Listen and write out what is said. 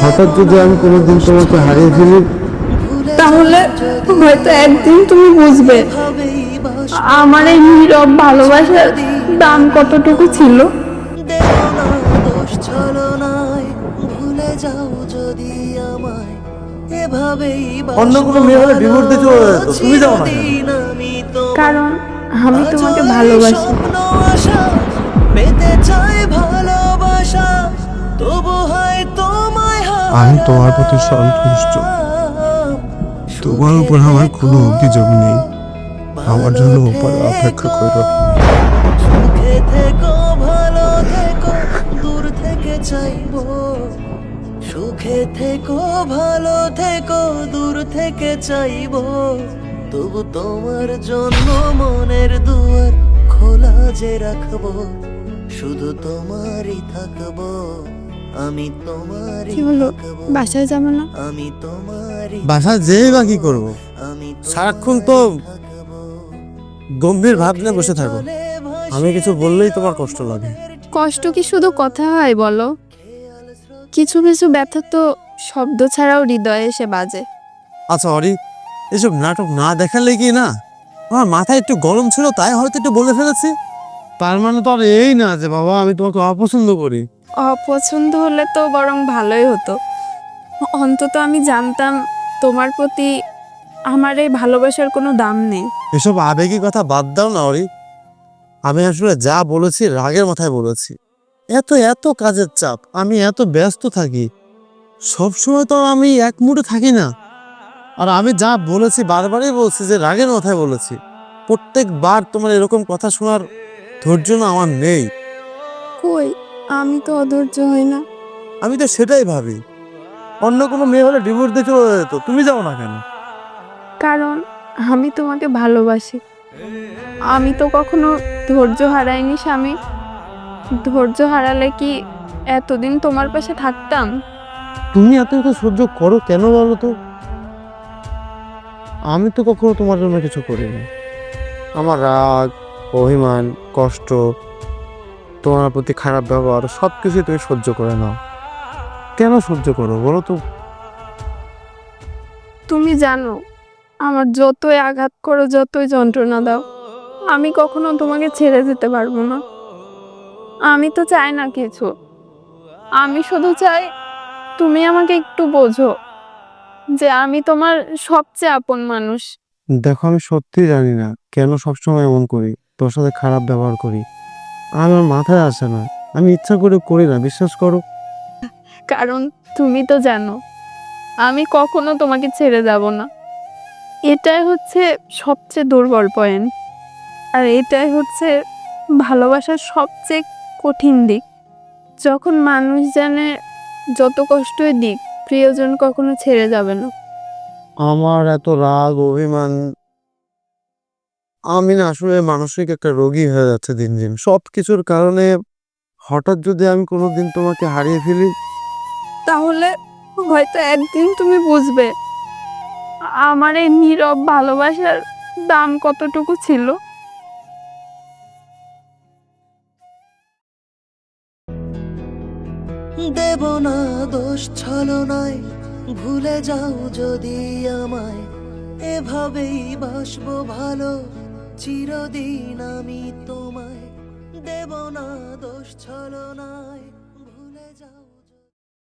হঠাৎ যদি আমি কোনোদিন তোমাকে হারিয়ে ফেলি তাহলে হয়তো একদিন তুমি বুঝবে। আমার এই নীরব ভালোবাসার দাম কতটুকু ছিল? দেও না দোষ ছলনায় ভুলে যাও যদি আমায় এভাবেই অন্য কোনো মেয়ে হলে দিয়ে চলে যেত, তুমি যাও না কারণ আমি তোমাকে ভালোবাসি। আমি তোমার প্রতি সন্তুষ্ট। তোমার উপর আমার কোনো অভিযোগ নেই। আমার জন্য উপরে অপেক্ষা করো। ভালো থেকো, দূর থেকে চাইব। সুখে থেকো, ভালো থেকো, দূর থেকে চাইব। তবু তোমার জন্য মনের দুয়ার খোলা যে রাখব, শুধু তোমারই থাকব। আমি তোমারই কি হলো বাসায় যাব না? আমি তোমারই বাসা যেই বা কি করব? আমি সারাক্ষণ তো গম্ভীর ভাব নিয়ে বসে থাকো। আমি কিছু বললেই তোমার কষ্ট লাগে। কষ্ট কি শুধু কথা হয় বলো? কিছু কিছু ব্যথা তো শব্দ ছাড়াও হৃদয়ে এসে বাজে। আচ্ছা অরি এসব নাটক না দেখালে কি না? আমার মাথায় একটু গরম ছিল তাই হয়তো একটু বলে ফেলেছি। তার মানে তো আর এই না যে বাবা আমি তোমাকে অপছন্দ করি। অপছন্দ হলে তো বরং ভালোই হতো। অন্তত আমি জানতাম তোমার প্রতি আমার এই ভালোবাসার কোনো দাম নেই। এসব আবেগী কথা বাদ দাও না অরি। আমি আসলে যা বলেছি রাগের মাথায় বলেছি। এত এত কাজের চাপ আমি এত ব্যস্ত থাকি। সবসময় তো আমি এক মুঠে থাকি না। আর আমি যা বলেছি বারবারই বলছি যে রাগের মাথায় বলেছি। প্রত্যেকবার তোমার এরকম কথা শোনার ধৈর্য না আমার নেই। কই? আমি তো অধৈর্য হই না। আমি তো সেটাই ভাবি। অন্য কোনো মেয়ে হলে ডিভোর্স দিয়ে চলে যেত। তুমি যাও না কেন? কারণ আমি তোমাকে ভালোবাসি। আমি তো কখনো ধৈর্য হারাইনি স্বামী। ধৈর্য হারালে কি এতদিন তোমার পাশে থাকতাম? তুমি এত এত সহ্য করো কেন বলো তো? আমি তো কখনো তোমার জন্য কিছু করিনি। আমার রাগ অভিমান কষ্ট তোমার প্রতি খারাপ ব্যবহার সব কিছু তুমি সহ্য করে নাও। কেন সহ্য করো বলো তো। তুমি জানো আমার যতই আঘাত করো যতই যন্ত্রণা দাও আমি কখনো তোমাকে ছেড়ে যেতে পারব না। আমি তো চাই না কিছু। আমি শুধু চাই তুমি আমাকে একটু বোঝো যে আমি তোমার সবচেয়ে আপন মানুষ। দেখো আমি সত্যি জানি না কেন সবসময় এমন করি তোর সাথে খারাপ ব্যবহার করি। আমার মাথায় আসে না। আমি ইচ্ছা করে করি না বিশ্বাস করো। কারণ তুমি তো জানো আমি কখনো তোমাকে ছেড়ে যাব না। এটাই হচ্ছে সবচেয়ে দুর্বল পয়েন্ট আর এটাই হচ্ছে ভালোবাসার সবচেয়ে কঠিন দিক। যখন মানুষ জানে যত কষ্টই দিক প্রিয়জন কখনো ছেড়ে যাবে না। আমার এত রাগ অভিমান আমি না আসলে মানসিক একটা রোগী হয়ে যাচ্ছে দিন দিন। সব কিছুর কারণে হঠাৎ যদি আমি কোনোদিন তোমাকে হারিয়ে ফেলি তাহলে হয়তো একদিন তুমি বুঝবে আমার এই নীরব ভালোবাসার দাম কতটুকু ছিল। দেব না দোষ ছলনায় ভুলে যাও যদি আমায়। এভাবেই বাসবো ভালো চিরদিন আমি তোমায় দেব না দোষ ছলনায়।